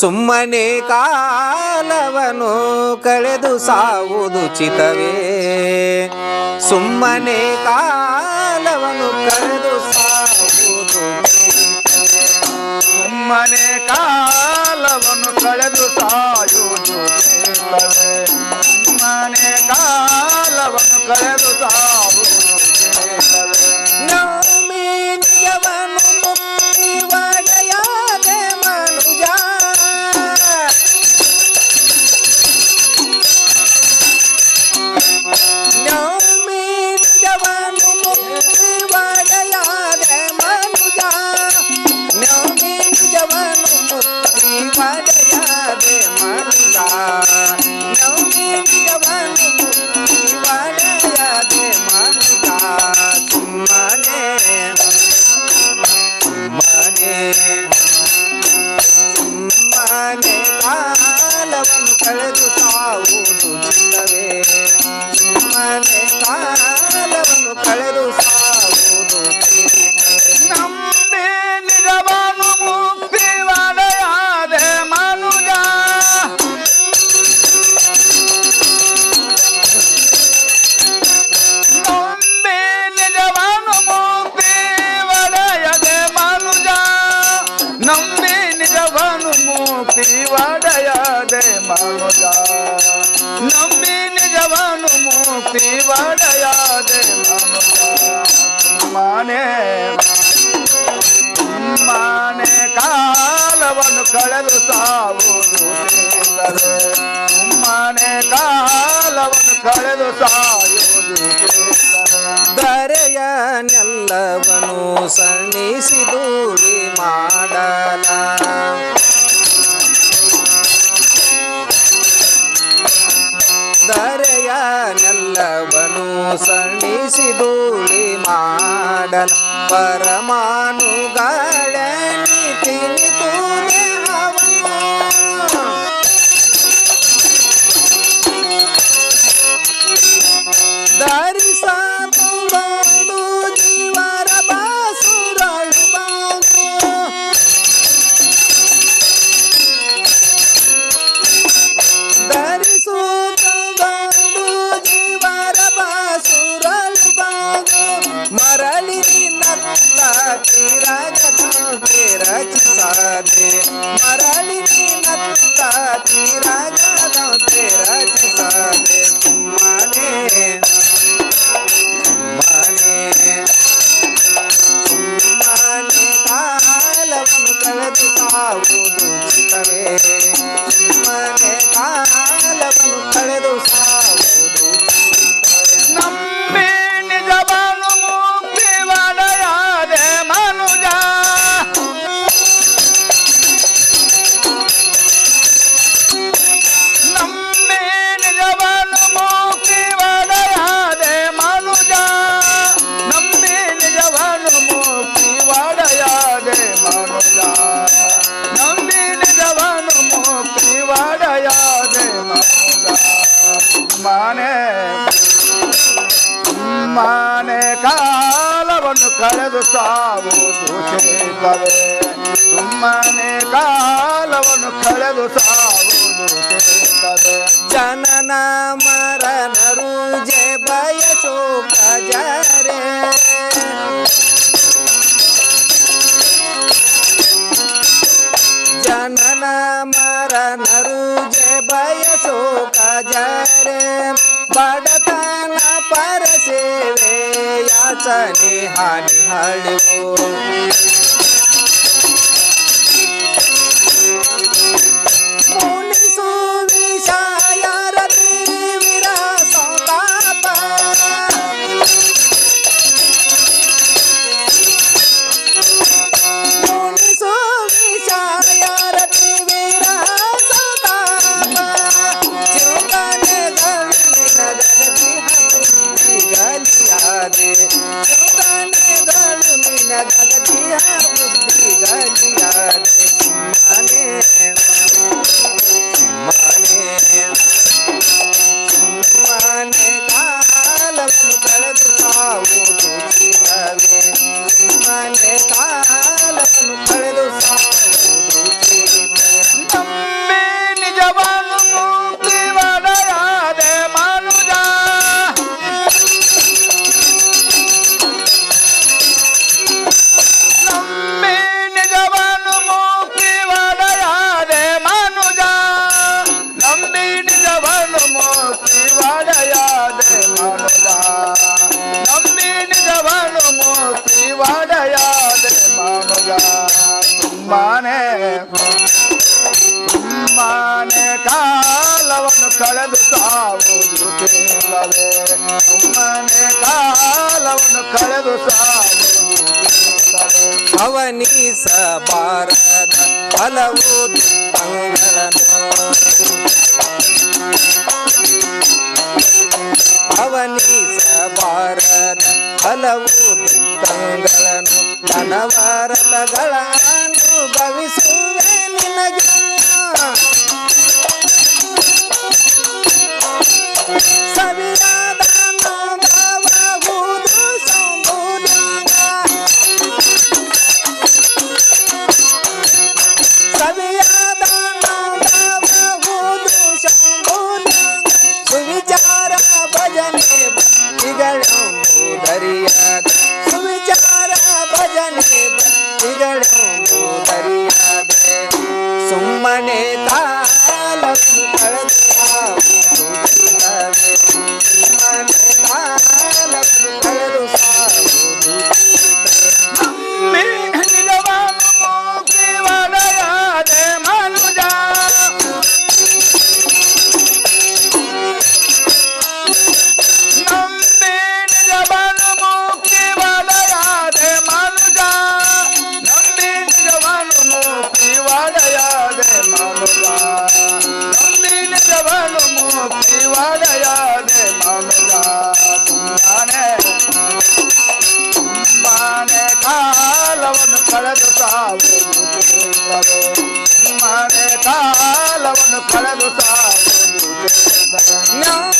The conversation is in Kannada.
ಸುಮ್ಮನೆ ಕಾಲವನು ಕಳೆದು ಸಾವುದು ಚಿತವೇ. ಸುಮ್ಮನೆ ಕಾಲವನು ಕಳೆದು ಸಾವುದು ಸುಮ್ಮನೆ ಕಾಲವನು ಕಳೆದು ಸಾ ವಾಡಯಾದೆ ಮನುಜ ನಂಬಿ ನಿಜವನು ಮಾನೆ ಕಾಲವನ್ನು ಕಳೆದು ಮಾನೆ ಕಾಲವನ್ನು ಕಳೆದು ಸಾಯುವುದು ದೂರಿ ಮಾಡಲ ದರೆಯನೆಲ್ಲವನು ಸಣಿಸಿ ಧೂಳಿ ಮಾಡಲ ಪರಮಾನುಗಳೇ ಮಾನೆ ಮಾನೆ ಕಾಲವನ್ನು ಕಳೆದು ಸಾವು ದೂಷಿಲ್ಲವೇ ಸುಮ್ಮನೆ ಕಾಲವನ್ನು ಕಳೆದು ಸಾವು ದೂಷಿಲ್ಲವೇ ಜನನ ಮರಣ ರೂಜೆ ಬಯಸೋಕ ಹಾಡು ಹಾಡುವು ಸುಮ್ಮನೆ ಸುಮ್ಮನೆ ಕಾಲವನ್ನು ಕಳೆದು ಸಾವುದು ತಿನ್ನವೇ ಸುಮ್ಮನೆ ಕಾಲವನ್ನು ಕಳೆದು ಸಾವು ಅವನಿಸಬಾರದ ಹಲವು ದುಃಖಗಳನ್ನು ಅವನಿಸಬಾರದ ಹಲವು ದುಃಖಗಳನ್ನು ಅನವರತಗಳ ಕಾಲವನ್ನು ಕಳೆದು ಸಾವು. ಮನೆ ಕಾಲವನ್ನು ಕಳೆದು ಸಾವು. ನಮ್ಮ